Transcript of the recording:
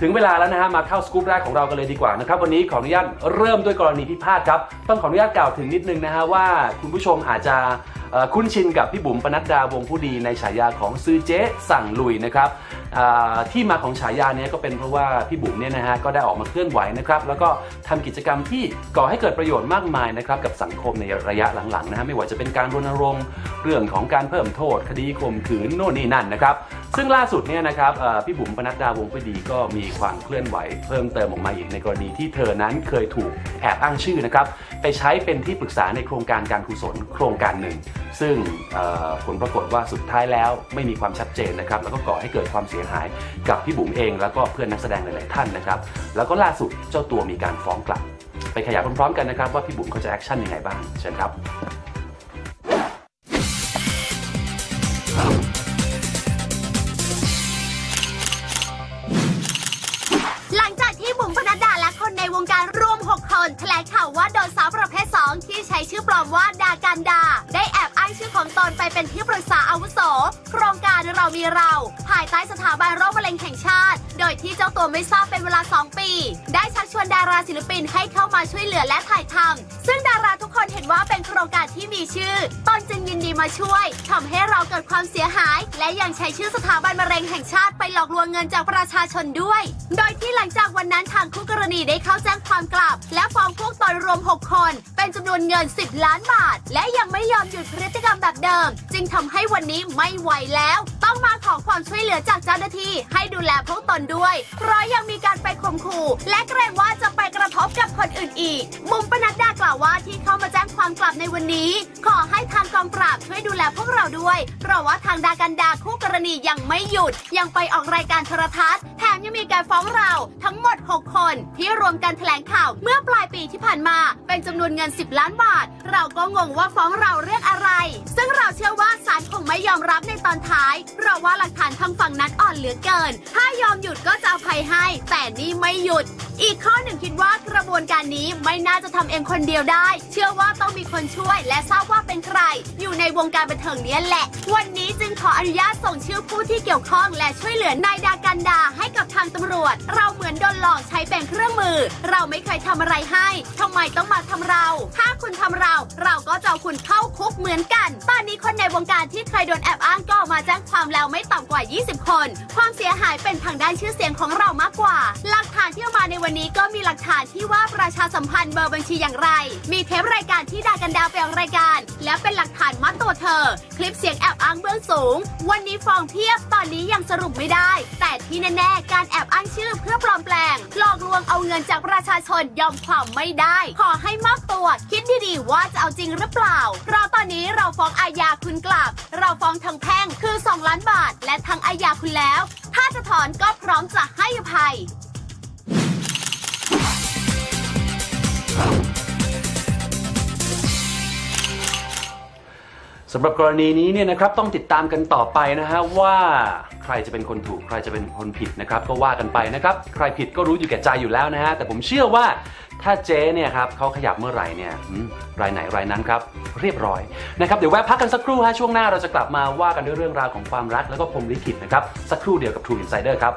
ถึงเวลาแล้วนะฮะมาเข้าสกู๊ปแรกของเรากันเลยดีกว่านะครับวันนี้ขออนุญาตเริ่มด้วยกรณีพิพาทครับต้องขออนุญาตกล่าวถึงนิดนึงนะฮะว่าคุณผู้ชมอาจจะคุ้นชินกับพี่บุ๋มปนัดดาวงผู้ดีในฉายาของซื้อเจ๊สั่งลุยนะครับที่มาของฉายาเนี้ก็เป็นเพราะว่าพี่บุ๋มเนี่ยนะฮะก็ได้ออกมาเคลื่อนไหวนะครับแล้วก็ทำกิจกรรมที่ก่อให้เกิดประโยชน์มากมายนะครับกับสังคมในระยะหลังๆนะฮะไม่ว่าจะเป็นการรณรงค์เรื่องของการเพิ่มโทษ คดีข่มขืนโน่นนี่นั่นนะครับ ซึ่งล่าสุดเนี่ยนะครับพี่บุ๋มปนัดดาวงผู้ดีก็มีความเคลื่อนไหวเพิ่มเติมออกมาอีกในกรณีที่เธอนั้นเคยถูกแอบอ้างชื่อนะครับไปใช้เป็นที่ปรึกษาในโครงการการกุศลโครงการหนึ่ง ซึ่งผลปรากฏว่าสุดท้ายแล้วไม่มีความชัดเจนนะครับแล้วก็ก่อให้เกิดความเสียหายกับพี่บุ๋มเอง แล้วก็เพื่อนนักแสดงหลายๆท่านนะครับแล้วก็ล่าสุดเจ้าตัวมีการฟ้องกลับ ไปขยายพร้อมๆกันนะครับว่าพี่บุ๋มเขาจะแอคชั่นยังไงบ้างเชิญครับ ชื่อปลอมว่าดาการดา ได้แอบอ้างชื่อของตนไปเป็นที่ปรึกษาอาวุโส โครงการเรามีเรา ภายใต้สถาบันโรคมะเร็งแห่งชาติ โดยที่เจ้าตัวไม่ทราบเป็นเวลา 2 ปี ได้ชักชวนดาราศิลปินให้เข้ามาช่วยเหลือและถ่ายทำซึ่งดาราทุก นเห็นว่าเป็นโครงการที่มีชื่อตนจึงยินดีมาช่วยทำให้เราเกิดความเสียหาย และยังใช้ชื่อสถาบันมะเร็งแห่งชาติไปหลอกลวงเงินจากประชาชนด้วย โดยที่หลังจากวันนั้นทางคู่กรณีได้เข้าแจ้งความกลับ และฟ้องพวกตนรวม 6 คน เป็นจำนวนเงิน 10 ล้านบาท และยังไม่ยอมหยุดพฤติกรรมแบบเดิม จึงทำให้วันนี้ไม่ไหวแล้ว ต้องมาขอความช่วยเหลือจากเจ้าหน้าที่ ให้ดูแลพวกตนด้วย เพราะยังมีการไปข่มขู่และเกรงว่าจะไปกระทบกับคนอื่นอีก มุมปนัดดากล่าวว่าที่เข้ามาแจ้งความกลับในวันนี้ ขอให้ทางกองปราบช่วยดูแลพวกเราด้วย เพราะว่าทางดากันดาคู่กรณียังไม่หยุด ยังไปออกรายการโทรทัศน์แถมยังมีการฟ้องเราทั้งหมด 6 คน ที่รวมกันแถลงข่าวเมื่อปลายปีที่ผ่านมา เป็นจำนวนเงิน 10 ล้านบาท เราก็งงว่าฟ้องเราเรื่องอะไร ไม่ยอมรับในตอนท้าย เพราะว่าหลักฐานทางฝั่งนั้นอ่อนเหลือเกิน ถ้ายอมหยุดก็จะอภัยให้ แต่นี่ไม่หยุด อีกข้อหนึ่งคิดว่ากระบวนการนี้ไม่น่าจะทำเองคนเดียวได้ เชื่อว่าต้องมีคนช่วยและทราบว่าเป็นใคร ในวงการบันเทิงเนี้ยแหละ วันนี้จึงขออนุญาตส่งชื่อผู้ที่เกี่ยวข้องและช่วยเหลือนายดากันดาให้กับทางตำรวจ เราเหมือนโดนหลอกใช้เป็นเครื่องมือ เราไม่เคยทำอะไรให้ทำไมต้องมาทำเรา ถ้าคุณทำเรา เราก็จะเอาคุณเข้าคุกเหมือนกันตอนนี้คนในวงการที่เคยโดนแอบอ้างก็มาแจ้งความแล้วไม่ต่ำกว่า 20 คน ความเสียหายเป็นทางด้านชื่อเสียงของเรามากกว่าหลักฐานในวันนี้ก็มีหลักฐานที่ว่าประชาสัมพันธ์เบอร์บัญชีอย่างไร มีเทปรายการที่ดากันดาวไปออกรายการ และเป็นหลักฐานมัดตัวเธอ คลิปเสียงแอบอ้างเบื้องสูง วันนี้ฟ้องเพียบตอนนี้ยังสรุปไม่ได้ แต่ที่แน่ๆการแอบอ้างชื่อเพื่อปลอมแปลง หลอกลวงเอาเงินจากประชาชนยอมความไม่ได้ ขอให้มอบตัว คิดดีๆว่าจะเอาจริงหรือเปล่าเพราะตอนนี้เราฟ้องอาญาคุณกลับ เราฟ้องทางแพ่งคือ 2 ล้านบาท และทางอาญาคุณแล้ว ถ้าจะถอนก็พร้อมจะให้อภัย สำหรับกรณีนี้เนี่ยนะครับต้องติดตามกันต่อไปนะฮะว่าใครจะเป็นคนถูกใครจะเป็นคนผิดนะครับก็ว่ากันไปนะครับใครผิดก็รู้อยู่แก่ใจอยู่แล้วนะฮะแต่ผมเชื่อว่าถ้าเจ๊เนี่ยครับเขาขยับเมื่อไหร่เนี่ยอืมรายไหนรายนั้นครับเรียบร้อยนะครับเดี๋ยวแวะพักกันสักครู่ฮะช่วงหน้าเราจะกลับมาว่ากันด้วยเรื่องราวของความรักแล้วก็พรหมลิขิตนะครับสักครู่เดียวกับ True Insider ครับ